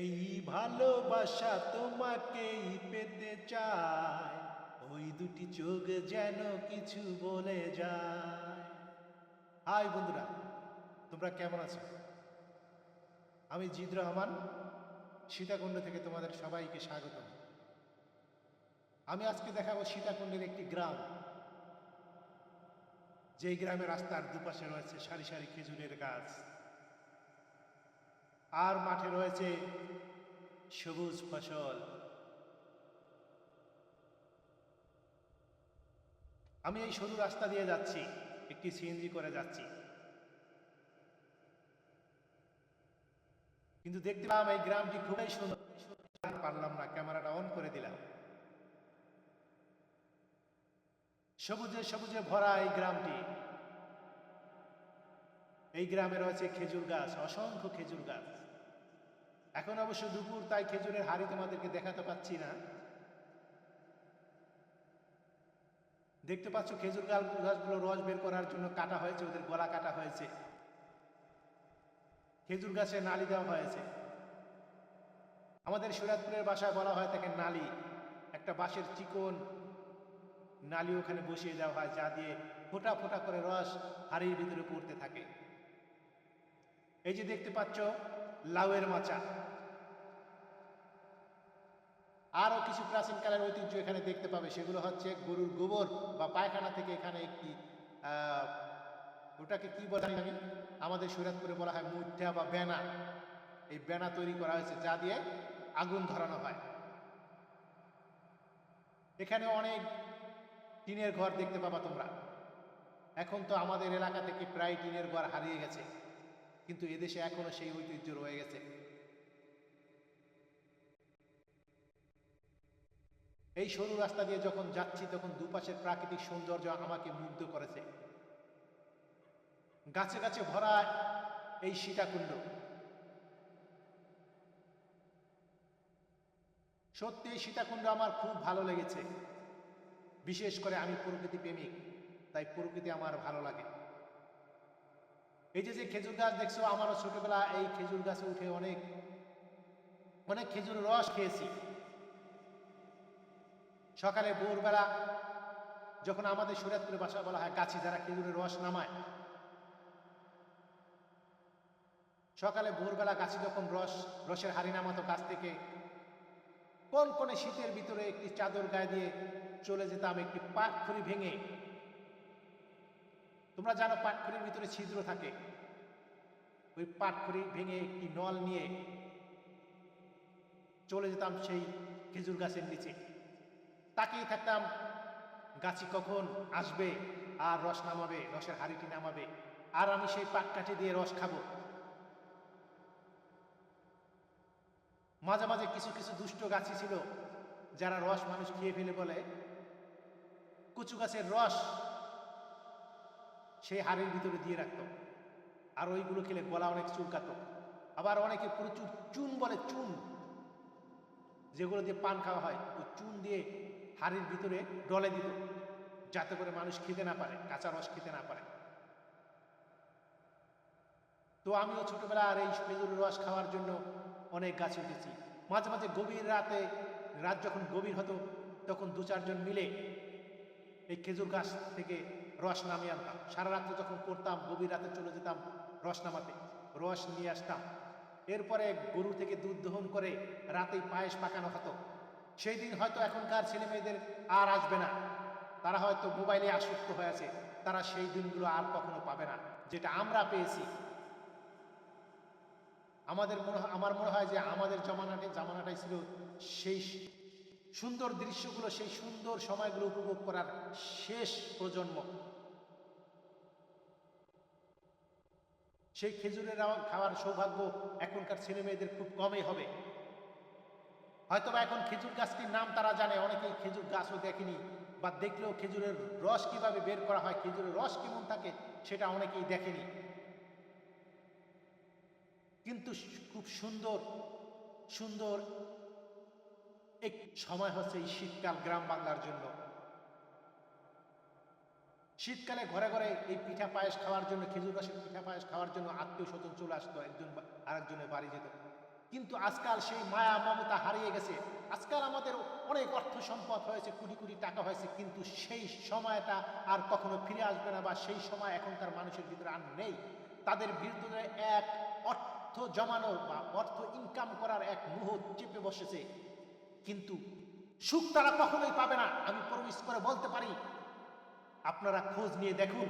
এই ভালোবাসা তোমাকেই পেতে চায় ওই দুটি চোখ যেন কিছু বলে যায়। হাই বন্ধুরা, তোমরা কেমন আছো? আমি জিদ রহমান সীতাকুণ্ড থেকে তোমাদের সবাইকে স্বাগত আমি আজকে দেখাবো সীতাকুণ্ডের একটি গ্রাম। যেই গ্রামের রাস্তার দুপাশে রয়েছে সারি সারি খেজুরের গাছ। আর মাঠে রয়েছে সবুজ ফসল। আমি এই সরু রাস্তা দিয়ে যাচ্ছি, একটি সিএনজি করে যাচ্ছি। কিন্তু দেখতে পেলাম এই গ্রামটি খুবই সুন্দর। পারলাম না, ক্যামেরাটা অন করে দিলাম। সবুজে সবুজে ভরা এই গ্রামটি। এই গ্রামে রয়েছে খেজুর গাছ, অসংখ্য খেজুর গাছ। এখন অবশ্য দুপুর, তাই খেজুরের হাড়ি তোমাদেরকে দেখাতে পাচ্ছি না। দেখতে পাচ্ছ খেজুর গাছ গাছগুলো রস বের করার জন্য কাটা হয়েছে, ওদের গলা কাটা হয়েছে। খেজুর গাছে নালি দেওয়া হয়েছে। আমাদের সুরাতপুরের বাসায় বলা হয় তাকে নালি। একটা বাঁশের চিকন নালি ওখানে বসিয়ে দেওয়া হয়, যা দিয়ে ফোঁটা ফোঁটা করে রস হাড়ির ভিতরে পড়তে থাকে। এই যে দেখতে পাচ্ছ লাউয়ের মাচা। আরও কিছু প্রাচীনকালের ঐতিহ্য এখানে দেখতে পাবে। সেগুলো হচ্ছে গরুর গোবর বা পায়খানা থেকে এখানে একটি ওটাকে কি বলে আমি আমাদের সুরাতপুরে বলা হয় মুঠা বা বেনা। এই বেনা তৈরি করা হয়েছে, যা দিয়ে আগুন ধরানো হয়। এখানে অনেক টিনের ঘর দেখতে পাবা তোমরা। এখন তো আমাদের এলাকা থেকে প্রায় টিনের ঘর হারিয়ে গেছে। কিন্তু এদেশে এখনও সেই ঐতিহ্য রয়ে গেছে। এই সরু রাস্তা দিয়ে যখন যাচ্ছি, তখন দুপাশের প্রাকৃতিক সৌন্দর্য আমাকে মুগ্ধ করেছে। গাছে গাছে ভরা এই সীতাকুণ্ড। সত্যি এই সীতাকুণ্ড আমার খুব ভালো লেগেছে। বিশেষ করে আমি প্রকৃতি প্রেমিক, তাই প্রকৃতি আমার ভালো লাগে। এই যে যে খেজুর গাছ দেখছ, আমারও ছোটবেলা এই খেজুর গাছে উঠে অনেক অনেক খেজুর রস খেয়েছি। সকালে ভোরবেলা যখন আমাদের সুরাতপুরে বাসা বলা হয়, গাছি যারা খেজুরের রস নামায়, সকালে ভোরবেলা গাছি যখন রস, রসের হাড়ি নামাতো গাছ থেকে, কোন কোনে শীতের ভিতরে একটি চাদর গায়ে দিয়ে চলে যেতাম, একটি পাটখড়ি ভেঙে তোমরা জানো পাটখড়ির ভিতরে ছিদ্র থাকে। ওই পাটখড়ি ভেঙে একটি নল নিয়ে চলে যেতাম সেই খেজুর গাছের নিচে। তাকিয়ে থাকতাম, গাছি কখন আসবে আর রস নামাবে, রসের হাড়িটি নামাবে, আর আমি সেই পাট কাঠি দিয়ে রস খাব। মাঝে মাঝে কিছু কিছু দুষ্ট গাছি ছিল, যারা রস মানুষ খেয়ে ফেলে বলে, কুচু গাছের রস সেই হাড়ির ভিতরে দিয়ে রাখত। আর ওইগুলো খেলে গলা অনেক চুলকাত। আবার অনেকে প্রচুর চুন বলে চুন, যেগুলো দিয়ে পান খাওয়া হয়, ওই চুন দিয়ে হাড়ির ভিতরে ডলে দিত, যাতে করে মানুষ খেতে না পারে, কাঁচা রস খেতে না পারে। তো আমিও ছোটবেলা আর এই খেজুরের রস খাওয়ার জন্য অনেক গাছে উঠেছি। মাঝে মাঝে গভীর রাতে, রাত যখন গভীর হতো, তখন দু চারজন মিলে এই খেজুর গাছ থেকে রস নামিয়ে আনতাম। সারা রাত্রে যখন পড়তাম, গভীর রাতে চলে যেতাম রস নামাতে। রস নিয়ে আসতাম। এরপরে গরু থেকে দুধ দহন করে রাতেই পায়েস পাকানো হতো। সেই দিন হয়তো এখনকার ছেলে মেয়েদের আর আসবে না। তারা হয়তো মোবাইলে আসক্ত হয়ে আছে। তারা সেই দিনগুলো আর কখনো পাবে না, যেটা আমরা পেয়েছি। আমাদের মনে আমার মনে হয় যে আমাদের জমানাটি, জামানাটাই ছিল সেই সুন্দর দৃশ্যগুলো, সেই সুন্দর সময়গুলো উপভোগ করার শেষ প্রজন্ম। সেই খেজুরের খাওয়ার সৌভাগ্য এখনকার ছেলে মেয়েদের খুব কমই হবে। হয়তোবা এখন খেজুর গাছটির নাম তারা জানে, অনেকেই খেজুর গাছও দেখেনি, বা দেখলেও খেজুরের রস কীভাবে বের করা হয়, খেজুরের রস কেমন থাকে সেটা অনেকেই দেখেনি। কিন্তু খুব সুন্দর সুন্দর এক সময় হচ্ছে এই শীতকাল গ্রাম বাংলার জন্য। শীতকালে ঘরে ঘরে এই পিঠা পায়েস খাওয়ার জন্য, খেজুর রসের পিঠা পায়েস খাওয়ার জন্য আত্মীয় স্বজন চলে আসতো, একজন আরেকজনের বাড়ি যেত। কিন্তু আজকাল সেই মায়া মমতা হারিয়ে গেছে। আজকাল আমাদের অনেক অর্থ সম্পদ হয়েছে, কোটি কোটি টাকা হয়েছে, কিন্তু সেই সময়টা আর কখনো ফিরে আসবে না বা সেই সময় এখনকার মানুষের ভিতরে আর নেই। তাদের ভিতরে এক অর্থ জমানো বা অর্থ ইনকাম করার এক মুহূর্ত চেপে বসেছে। কিন্তু সুখ তারা কখনোই পাবে না। আমি প্রমিস করে বলতে পারি, আপনারা খোঁজ নিয়ে দেখুন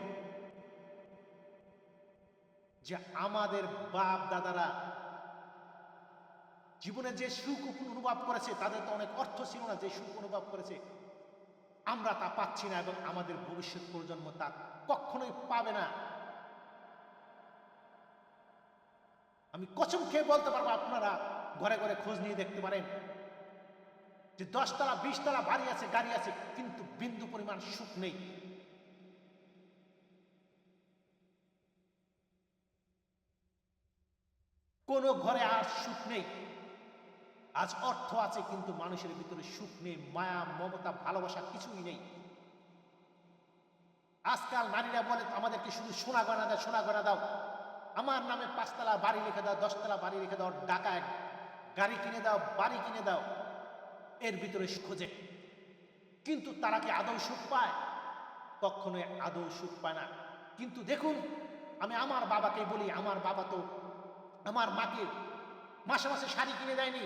যে আমাদের বাপ দাদারা জীবনে যে সুখ অনুভব করেছে, তাদের তো অনেক অর্থ ছিল না যে সুখ অনুভব করেছে। আমরা তা পাচ্ছি না এবং আমাদের ভবিষ্যৎ প্রজন্ম তা কখনোই পাবে না। আমি কচম খেয়ে বলতে পারব, আপনারা ঘরে ঘরে খোঁজ নিয়ে দেখতে পারেন। যে দশতলা, বিশতলা বাড়ি আছে, গাড়ি আছে, কিন্তু বিন্দু পরিমাণ সুখ নেই। কোনো ঘরে আর সুখ নেই। আজ অর্থ আছে, কিন্তু মানুষের ভিতরে সুখ নেই, মায়া, মমতা, ভালোবাসা কিছুই নেই। আজকাল নারীরা বলে, আমাদেরকে শুধু সোনা গয়না দাও, সোনা গয়না দাও। আমার নামে পাঁচতলা বাড়ি লিখে দাও, দশতলা বাড়ি লিখে দাও ডাকায় গাড়ি কিনে দাও, বাড়ি কিনে দাও। এর ভিতরে খোঁজে কিন্তু তারা কি আদৌ সুখ পায়? কখনোই আদৌ সুখ পায় না। কিন্তু দেখুন, আমি আমার বাবাকে বলি, আমার বাবা তো আমার মাকে মাসে মাসে শাড়ি কিনে দেয়নি,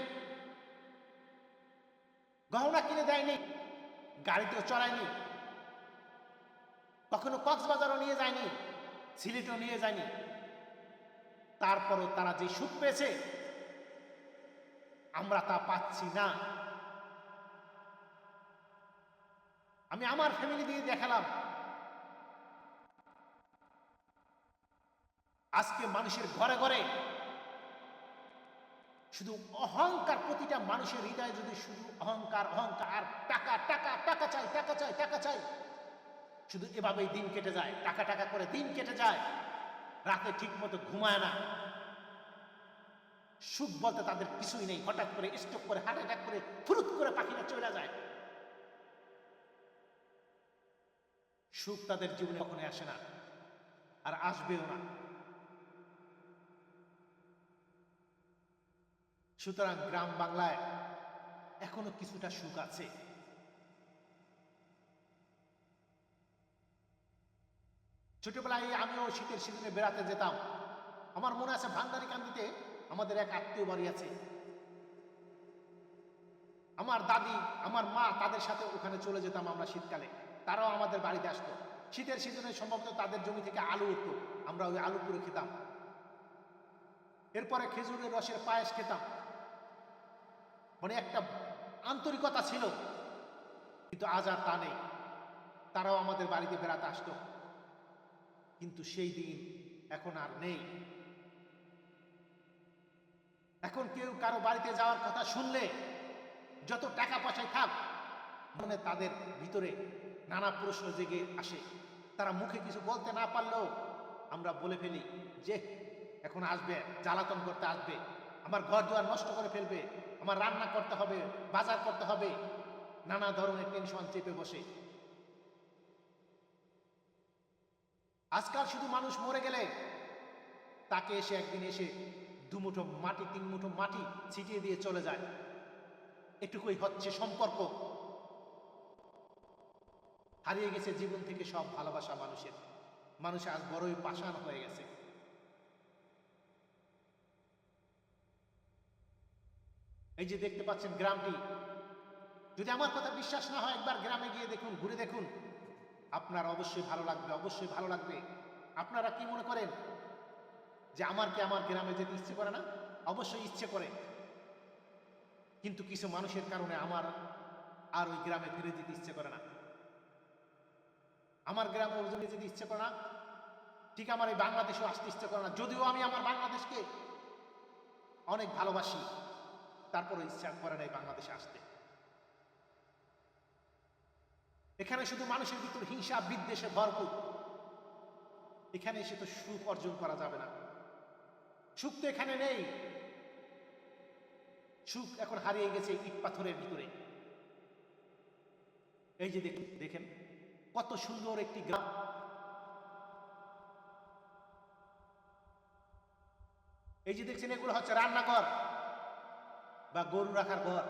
গহনা কিনে দেয়নি, গাড়িতেও চড়ায়নি, কখনো কক্সবাজারও নিয়ে যায়নি, সিলেটও নিয়ে যায়নি। তারপরও তারা যে সুখ পেয়েছে, আমরা তা পাচ্ছি না। আমি আমার ফ্যামিলি দিয়ে দেখালাম। আজকে মানুষের ঘরে ঘরে শুধু অহংকার প্রতিটা মানুষের হৃদয়ে যদি শুধু অহংকার অহংকার টাকা টাকা টাকা চাই টাকা চাই টাকা চাই, শুধু এভাবেই দিন কেটে যায়, টাকা টাকা করে দিন কেটে যায়, রাতে ঠিক মতো ঘুমায় না। সুখ বলতে তাদের কিছুই নেই, হঠাৎ করে স্টক করে হার্ট অ্যাটাক করে, ফুরুত করে পাখিরা চলে যায়। সুখ তাদের জীবনে কখনো আসে না, আর আসবেও না। সুতরাং গ্রাম বাংলায় এখনও কিছুটা সুখ আছে। ছোটবেলায় আমিও শীতের সিজনে বেড়াতে যেতাম। আমার মনে আছে ভান্ডারি কান্দিতে আমাদের এক আত্মীয় বাড়ি আছে। আমার দাদি, আমার মা তাদের সাথে ওখানে চলে যেতাম আমরা শীতকালে। তারাও আমাদের বাড়িতে আসতো। শীতের সিজনে সম্ভবত তাদের জমি থেকে আলু উঠতো। আমরা ওই আলু পুরে খেতাম। এরপরে খেজুরের রসের পায়েস খেতাম। মানে একটা আন্তরিকতা ছিল। কিন্তু আজ আর তা নেই। তারাও আমাদের বাড়িতে বেড়াতে আসতো। কিন্তু সেই দিন এখন আর নেই। এখন কেউ কারও বাড়িতে যাওয়ার কথা শুনলে যত টাকা পয়সায় থাক, মনে তাদের ভিতরে নানা প্রশ্ন জেগে আসে। তারা মুখে কিছু বলতে না পারলেও আমরা বলে ফেলি, যে, এখন আসবে, জ্বালাতন করতে আসবে, আমার ঘর দুয়ার নষ্ট করে ফেলবে, আমার রান্না করতে হবে, বাজার করতে হবে। নানা ধরনের টেনশন চেপে বসে। আজকাল শুধু মানুষ মরে গেলে তাকে এসে একদিন এসে দুমুঠো মাটি তিন মুঠো মাটি ছিটিয়ে দিয়ে চলে যায়। এটুকুই হচ্ছে সম্পর্ক। হারিয়ে গেছে জীবন থেকে সব ভালোবাসা মানুষের। মানুষ আজ বড়ই পাষাণ হয়ে গেছে। এই যে দেখতে পাচ্ছেন গ্রামটি, যদি আমার কথা বিশ্বাস না হয়, একবার গ্রামে গিয়ে দেখুন, ঘুরে দেখুন। আপনার অবশ্যই ভালো লাগবে, অবশ্যই ভালো লাগবে। আপনারা কি মনে করেন যে আমার কি আমার গ্রামে যেতে ইচ্ছে করে না? অবশ্যই ইচ্ছে করে। কিন্তু কিছু মানুষের কারণে আমার আর ওই গ্রামে ফিরে যেতে ইচ্ছে করে না। আমার গ্রামে ওজনে যেতে ইচ্ছে করে না। ঠিক আমার এই বাংলাদেশেও আসতে ইচ্ছে করে না। যদিও আমি আমার বাংলাদেশকে অনেক ভালোবাসি তারপরে ইচ্ছা করে না এই বাংলাদেশে আসতে। এখানে শুধু মানুষের ভিতর হিংসা, বিদ্বেষে ভরপুর। এখানে এসে তো সুখ অর্জন করা যাবে না। সুখ তো এখানে নেই। সুখ এখন হারিয়ে গেছে ইট পাথরের ভিতরে। এই যে দেখুন, দেখেন। কত সুন্দর একটি গ্রাম। এই যে দেখছেন, এগুলো হচ্ছে রান্নাঘর বা গরু রাখার ঘর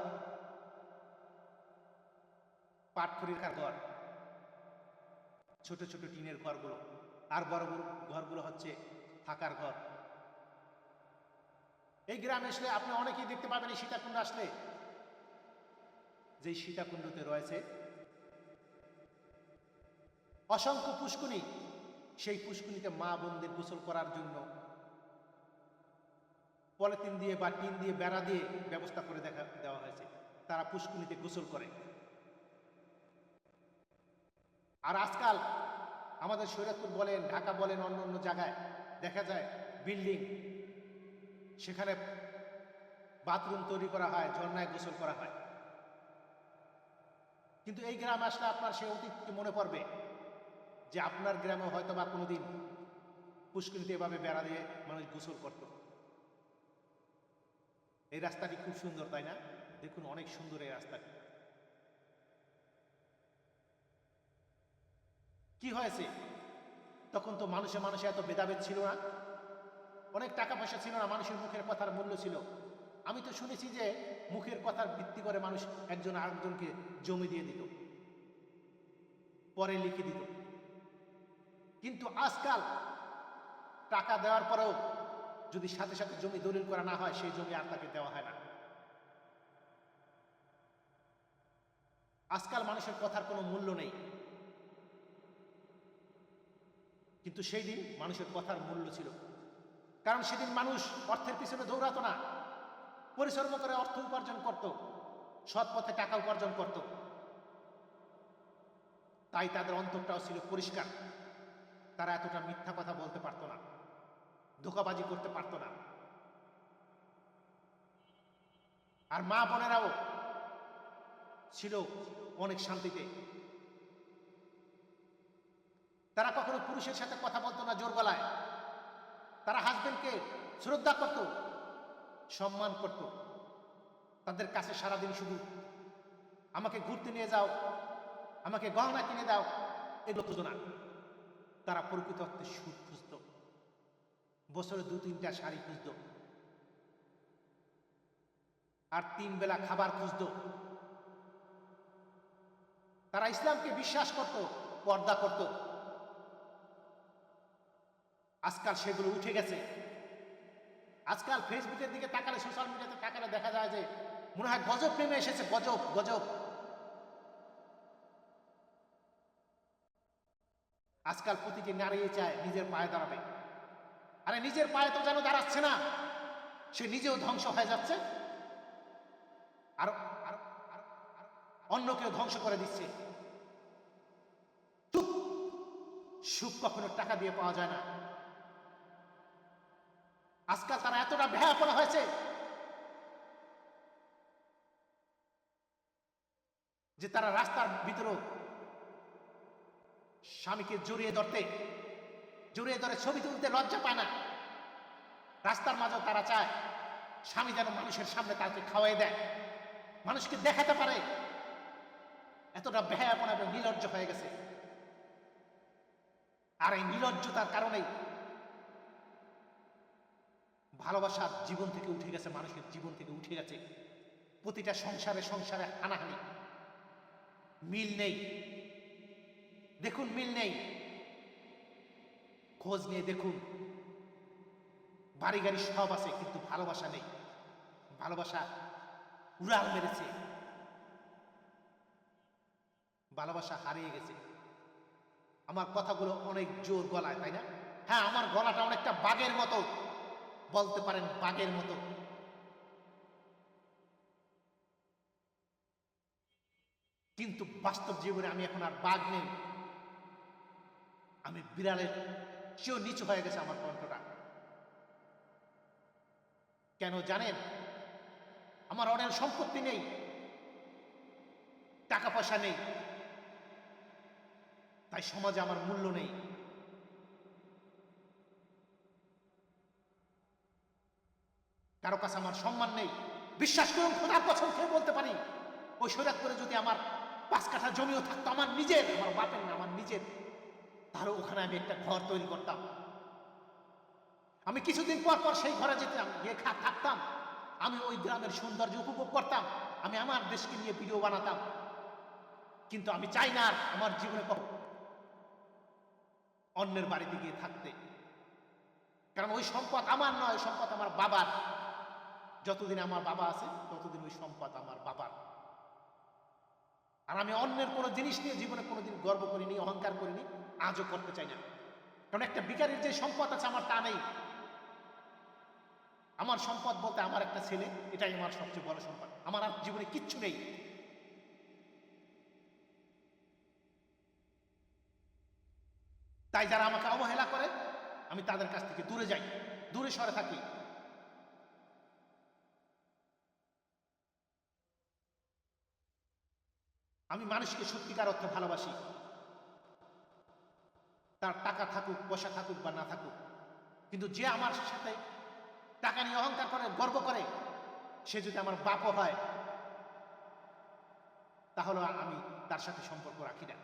পাটখড়ি রাখার ঘর, ছোট ছোট টিনের ঘরগুলো, আর বড় বড় ঘরগুলো হচ্ছে থাকার ঘর। এই গ্রামে আসলে আপনি অনেকেই দেখতে পাবেন এই সীতাকুণ্ড আসলে। যে সীতাকুণ্ডতে রয়েছে অসংখ্য পুষ্কুনি সেই পুষ্কুনিতে মা বোনদের গোসল করার জন্য পলিথিন দিয়ে বা টিন দিয়ে, বেড়া দিয়ে ব্যবস্থা করে দেখা, দেওয়া হয়েছে। তারা পুষ্কুনিতে গোসল করে। আর আজকাল আমাদের শরীয়তপুর বলেন, ঢাকা বলেন, অন্য অন্য জায়গায় দেখা যায় বিল্ডিং, সেখানে বাথরুম তৈরি করা হয়, ঝর্ণায় গোসল করা হয়। কিন্তু এই গ্রামে আসলে আপনার সে অতীতকে মনে পড়বে। যে আপনার গ্রামে হয়তো বা কোনোদিন পুষ্করিতে এভাবে বেড়া দিয়ে মানুষ গোসল করত। এই রাস্তাটি খুব সুন্দর, তাই না? দেখুন, অনেক সুন্দর এই রাস্তাটি। কি হয়েছে? তখন তো মানুষে মানুষে এত ভেদাভেদ ছিল না। অনেক টাকা পয়সা ছিল না, মানুষের মুখের কথার মূল্য ছিল। আমি তো শুনেছি যে মুখের কথার ভিত্তি করে মানুষ একজন আরেকজনকে জমি দিয়ে দিত, পরে লিখে দিত। কিন্তু আজকাল টাকা দেওয়ার পরেও যদি সাথে সাথে জমি দলিল করা না হয়, সেই জমি আর তাকে দেওয়া হয় না। আজকাল মানুষের কথার কোনো মূল্য নেই। কিন্তু সেই দিন মানুষের কথার মূল্য ছিল। কারণ সেদিন মানুষ অর্থের পিছনে দৌড়াতো না। পরিশ্রম করে অর্থ উপার্জন করত, সৎ পথে টাকা উপার্জন করত। তাই তাদের অন্তরটাও ছিল পরিষ্কার। তারা এতটা মিথ্যা কথা বলতে পারতো না, ধোকাবাজি করতে পারতো না। আর মা বোনেরাও ছিল অনেক শান্তিতে। তারা কখনো পুরুষের সাথে কথা বলতো না জোর গলায়। তারা হাজবেন্ডকে শ্রদ্ধা করত, সম্মান করত। তাদের কাছে সারাদিন শুধু, আমাকে ঘুরতে নিয়ে যাও, আমাকে গহনা কিনে দাও, এগুলো খুঁজো না। তারা প্রকৃত অর্থে সুদ খুঁজত। বছরে দু, তিনটা শাড়ি খুঁজত। আর তিন বেলা খাবার খুঁজত। তারা ইসলামকে বিশ্বাস করত, পর্দা করত। আজকাল সেগুলো উঠে গেছে। আজকাল ফেসবুকের দিকে তাকালে সোশ্যাল মিডিয়াতে তাকালে দেখা যায় যে, মনে হয় গজব প্রেমে এসেছে। গজব গজব। আজকাল প্রতিটি নারী চায় নিজের পায়ে দাঁড়াবে। আরে নিজের পায়ে তো যেন দাঁড়াচ্ছে না, সে নিজেও ধ্বংস হয়ে যাচ্ছে। আর অন্যকেও ধ্বংস করে দিচ্ছে। সুখ কখনো টাকা দিয়ে পাওয়া যায় না। আজকাল তারা এতটা ভেয়া হয়েছে যে তারা রাস্তার ভিতরেও স্বামীকে জড়িয়ে ধরতে, জড়িয়ে ধরে ছবি তুলতে লজ্জা পায় না। রাস্তার মাঝেও তারা চায় স্বামী যেন মানুষের সামনে তাকে খাওয়াই দেয়। মানুষকে দেখাতে পারে। এতটা বেহায়াপনা এবং নির্লজ্জ হয়ে গেছে। আর এই নির্লজ্জতার কারণেই ভালোবাসা জীবন থেকে উঠে গেছে, মানুষের জীবন থেকে উঠে গেছে। প্রতিটা সংসারে সংসারে হানাহানি। মিল নেই। দেখুন, মিল নেই। খোঁজ নিয়ে দেখুন। বাড়ি গাড়ি সব আছে, কিন্তু ভালোবাসা নেই। ভালোবাসা উড়াল মেরেছে। ভালোবাসা হারিয়ে গেছে। আমার কথাগুলো অনেক জোর গলায়, তাই না? হ্যাঁ আমার গলাটা অনেকটা বাঘের মতো। বলতে পারেন বাঘের মতো। কিন্তু বাস্তব জীবনে আমি এখন আর বাঘ নেই। আমি বিড়ালের চেয়েও নিচু হয়ে গেছে আমার কণ্ঠটা। কেন জানেন? আমার অনেক সম্পত্তি নেই। টাকা পয়সা নেই। তাই সমাজে আমার মূল্য নেই। কারও কাছে আমার সম্মান নেই। বিশ্বাস করুন, খোদার পছন্দ খেয়ে বলতে পারি ওই সৈরাত করে যদি আমার পাঁচ কাঠা জমিও থাকতো, আমার নিজের, আমার বাপের না, আমার নিজের। তাহলে ওখানে আমি একটা ঘর তৈরি করতাম। আমি কিছুদিন পর পর সেই ঘরে যেতাম, গিয়ে থাকতাম। আমি ওই গ্রামের সৌন্দর্য উপভোগ করতাম, আমি আমার দেশকে নিয়ে ভিডিও বানাতাম। কিন্তু আমি চাই না আর আমার জীবনে অন্যের বাড়িতে গিয়ে থাকতে। কারণ ওই সম্পদ আমার নয়, ওই সম্পদ আমার বাবার। যতদিন আমার বাবা আছে, ততদিন ওই সম্পদ আমার বাবার। আর আমি অন্যের কোনো জিনিস নিয়ে জীবনে কোনোদিন গর্ব করিনি, অহংকার করিনি আজও করতে চাই না। কারণ একটা বিকারের যে সম্পদ আছে আমার তা নেই। আমার সম্পদ বলতে আমার একটা ছেলে, এটাই আমার সবচেয়ে বড় সম্পদ। আমার আর জীবনে কিচ্ছু নেই। তাই যারা আমাকে অবহেলা করে, আমি তাদের কাছ থেকে দূরে যাই। দূরে সরে থাকি। আমি মানুষকে সত্যিকার অর্থে ভালোবাসি। তার টাকা থাকুক, পয়সা থাকুক বা না থাকুক। কিন্তু যে আমার সাথে টাকা নিয়ে অহংকার করে, গর্ব করে, সে যদি আমার বাপও হয়, তাহলে আমি তার সাথে সম্পর্ক রাখি না।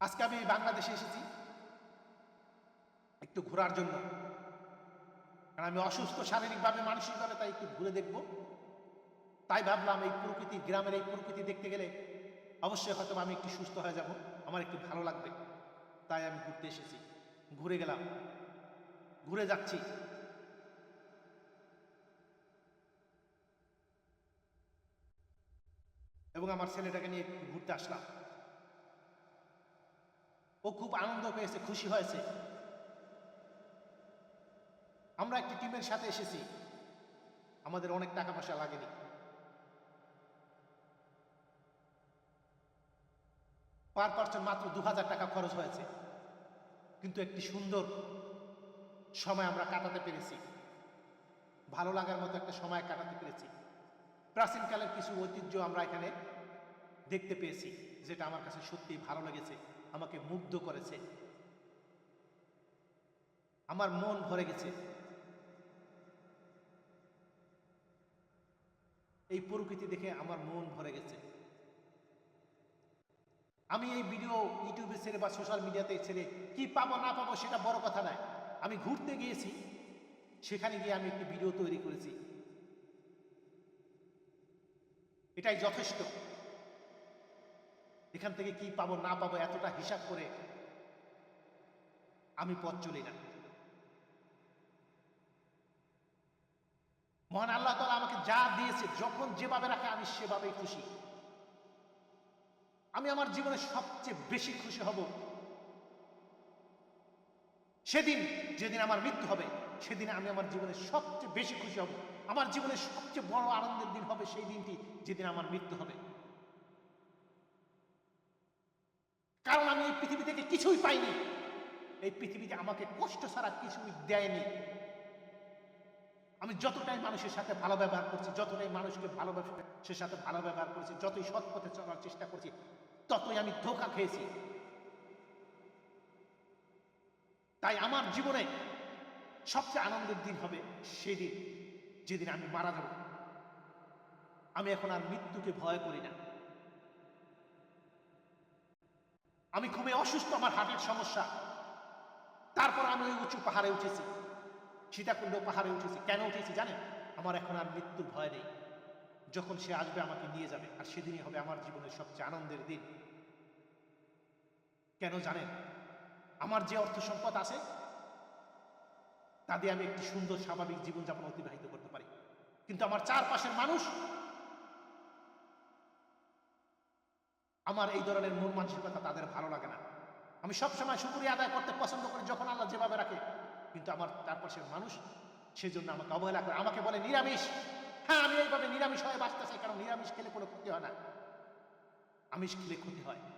আজকে আমি বাংলাদেশে এসেছি একটু ঘোরার জন্য। কারণ আমি অসুস্থ শারীরিকভাবে, মানসিকভাবে, তাই একটু ঘুরে দেখব। তাই ভাবলাম এই প্রকৃতি, গ্রামের এই প্রকৃতি দেখতে গেলে অবশ্যই হয়তো আমি একটু সুস্থ হয়ে যাব, আমার একটু ভালো লাগবে। তাই আমি ঘুরতে এসেছি। ঘুরে গেলাম। ঘুরে যাচ্ছি। এবং আমার ছেলেটাকে নিয়ে ঘুরতে আসলাম। ও খুব আনন্দ পেয়েছে, খুশি হয়েছে। আমরা একটি টিমের সাথে এসেছি। আমাদের অনেক টাকা পয়সা লাগেনি। পার পার্সন মাত্র দু হাজার টাকা খরচ হয়েছে। কিন্তু একটি সুন্দর সময় আমরা কাটাতে পেরেছি। ভালো লাগার মতো একটা সময় কাটাতে পেরেছি। প্রাচীনকালের কিছু ঐতিহ্য আমরা এখানে দেখতে পেয়েছি, যেটা আমার কাছে সত্যি ভালো লেগেছে, আমাকে মুগ্ধ করেছে। আমার মন ভরে গেছে। এই প্রকৃতি দেখে আমার মন ভরে গেছে। আমি এই ভিডিও ইউটিউবে ছেড়ে বা সোশ্যাল মিডিয়াতে ছেড়ে কি পাবো, না পাবো সেটা বড় কথা নয়। আমি ঘুরতে গিয়েছি, সেখানে গিয়ে আমি একটি ভিডিও তৈরি করেছি। এটাই যথেষ্ট। এখান থেকে কি পাবো, না পাবো এতটা হিসাব করে আমি পথ চলি না। মহান আল্লাহ তালা আমাকে যা দিয়েছে, যখন যেভাবে রাখে আমি সেভাবেই খুশি। আমি আমার জীবনে সবচেয়ে বেশি খুশি হব। সেদিন, যেদিন আমার মৃত্যু হবে, সেদিন আমি আমার জীবনে সবচেয়ে বেশি খুশি হব। আমার জীবনে সবচেয়ে বড় আনন্দের দিন হবে সেই দিনটি, যেদিন আমার মৃত্যু হবে। কারণ আমি এই পৃথিবী থেকে কিছুই পাইনি। এই পৃথিবীতে আমাকে কষ্ট ছাড়া কিছুই দেয়নি। আমি যতটাই মানুষের সাথে ভালো ব্যবহার করছি, যতটাই মানুষকে ভালো সে সাথে ভালো ব্যবহার করছি, যতই সৎ পথে চলার চেষ্টা করছি, ততই আমি ধোকা খেয়েছি। তাই আমার জীবনে সবচেয়ে আনন্দের দিন হবে সেদিন, যেদিন আমি মারা যাব। আমি এখন আর মৃত্যুকে ভয় করি না। আমি খুবই অসুস্থ, আমার হার্টের সমস্যা। তারপর আমি ওই উঁচু পাহাড়ে উঠেছি। সীতাকুণ্ড পাহাড়ে উঠেছি। কেন উঠেছি জানেন? আমার এখন আর মৃত্যুর ভয় নেই। যখন সে আসবে আমাকে নিয়ে যাবে, আর সেদিনই হবে আমার জীবনের সবচেয়ে আনন্দের দিন। কেন জানেন? আমার যে অর্থ সম্পদ আছে তা দিয়ে আমি একটি সুন্দর স্বাভাবিক জীবনযাপন অতিবাহিত করতে পারি। কিন্তু আমার চারপাশের মানুষ, আমার এই ধরনের মন মানসিকতা তাদের ভালো লাগে না। আমি সবসময় শুকুরিয়া আদায় করতে পছন্দ করি যখন আল্লাহ যেভাবে রাখে। কিন্তু আমার চারপাশের মানুষ, সেজন্য আমাকে অবহেলা করে। আমাকে বলে, নিরামিষ। হ্যাঁ আমি এইভাবে নিরামিষ হয়ে বাঁচতে চাই, কারণ নিরামিষ খেলে কোনো ক্ষতি হয় না। আমিষ খেলে ক্ষতি হয়।